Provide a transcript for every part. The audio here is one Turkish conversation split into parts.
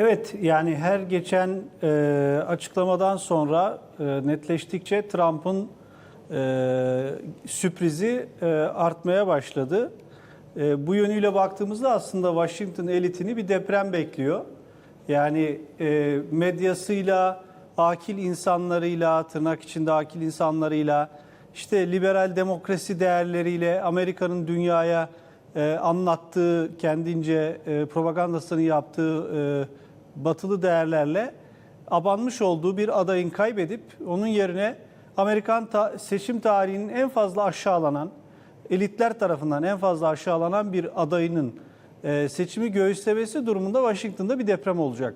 Evet yani her geçen e, açıklamadan sonra e, netleştikçe Trump'ın e, sürprizi e, artmaya başladı. E, bu yönüyle baktığımızda aslında Washington elitini bir deprem bekliyor. Yani e, medyasıyla, akil insanlarıyla, tırnak içinde akil insanlarıyla, işte liberal demokrasi değerleriyle, Amerika'nın dünyaya e, anlattığı, kendince e, propagandasını yaptığı e, batılı değerlerle abanmış olduğu bir adayın kaybedip onun yerine Amerikan ta- seçim tarihinin en fazla aşağılanan, elitler tarafından en fazla aşağılanan bir adayının e, seçimi göğüslemesi durumunda Washington'da bir deprem olacak.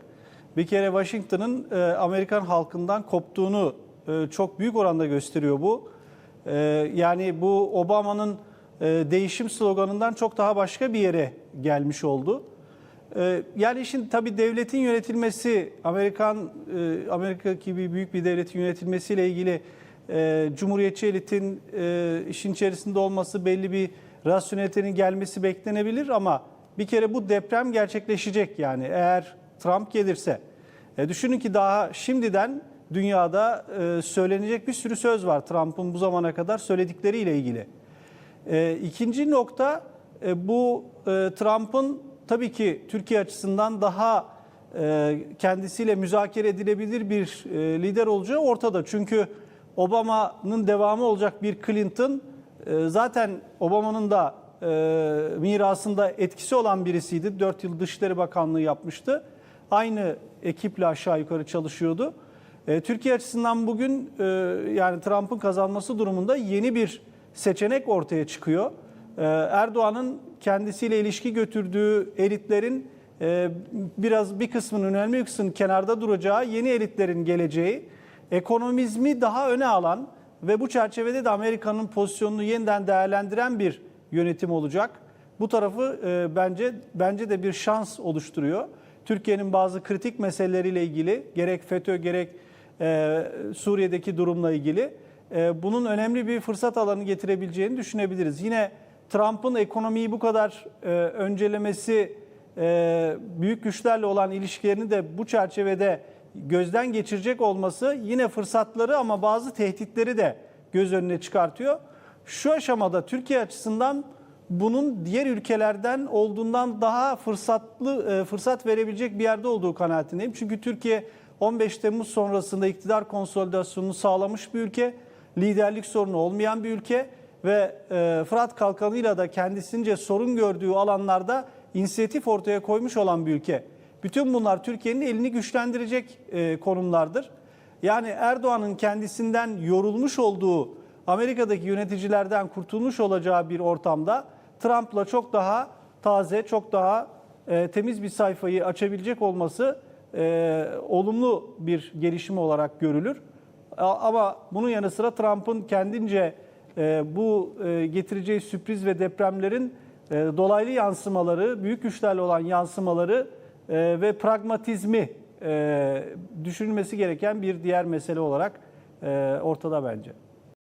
Bir kere Washington'ın e, Amerikan halkından koptuğunu e, çok büyük oranda gösteriyor bu. E, yani bu Obama'nın e, değişim sloganından çok daha başka bir yere gelmiş oldu. E, yani işin tabii devletin yönetilmesi, Amerikan e, Amerika gibi büyük bir devletin yönetilmesiyle ilgili e, cumhuriyetçi elitin e, işin içerisinde olması belli bir rasyonelitenin gelmesi beklenebilir ama bir kere bu deprem gerçekleşecek yani eğer Trump gelirse. Düşünün ki daha şimdiden dünyada söylenecek bir sürü söz var Trump'ın bu zamana kadar söyledikleriyle ilgili. E, ikinci nokta bu e, Trump'ın tabii ki Türkiye açısından daha e, kendisiyle müzakere edilebilir bir e, lider olacağı ortada. Çünkü Obama'nın devamı olacak bir Clinton e, zaten Obama'nın da e, mirasında etkisi olan birisiydi. 4 yıl Dışişleri Bakanlığı yapmıştı. Aynı ekiple aşağı yukarı çalışıyordu. E, Türkiye açısından bugün e, yani Trump'ın kazanması durumunda yeni bir seçenek ortaya çıkıyor. E, Erdoğan'ın kendisiyle ilişki götürdüğü elitlerin e, biraz bir kısmının önemli bir kısmının kenarda duracağı yeni elitlerin geleceği, ekonomizmi daha öne alan ve bu çerçevede de Amerika'nın pozisyonunu yeniden değerlendiren bir yönetim olacak. Bu tarafı e, bence bence de bir şans oluşturuyor. Türkiye'nin bazı kritik meseleleriyle ilgili gerek FETÖ gerek e, Suriye'deki durumla ilgili bunun önemli bir fırsat alanı getirebileceğini düşünebiliriz. Yine Trump'ın ekonomiyi bu kadar e, öncelemesi, e, büyük güçlerle olan ilişkilerini de bu çerçevede gözden geçirecek olması yine fırsatları ama bazı tehditleri de göz önüne çıkartıyor. Şu aşamada Türkiye açısından bunun diğer ülkelerden olduğundan daha fırsatlı e, fırsat verebilecek bir yerde olduğu kanaatindeyim. Çünkü Türkiye 15 Temmuz sonrasında iktidar konsolidasyonunu sağlamış bir ülke, liderlik sorunu olmayan bir ülke ve e, Fırat Kalkanı'yla da kendisince sorun gördüğü alanlarda inisiyatif ortaya koymuş olan bir ülke. Bütün bunlar Türkiye'nin elini güçlendirecek e, konumlardır. Yani Erdoğan'ın kendisinden yorulmuş olduğu Amerika'daki yöneticilerden kurtulmuş olacağı bir ortamda Trump'la çok daha taze, çok daha e, temiz bir sayfayı açabilecek olması e, olumlu bir gelişme olarak görülür. Ama bunun yanı sıra Trump'ın kendince bu e, getireceği sürpriz ve depremlerin e, dolaylı yansımaları, büyük güçlerle olan yansımaları e, ve pragmatizmi düşünülmesi gereken bir diğer mesele olarak ortada bence.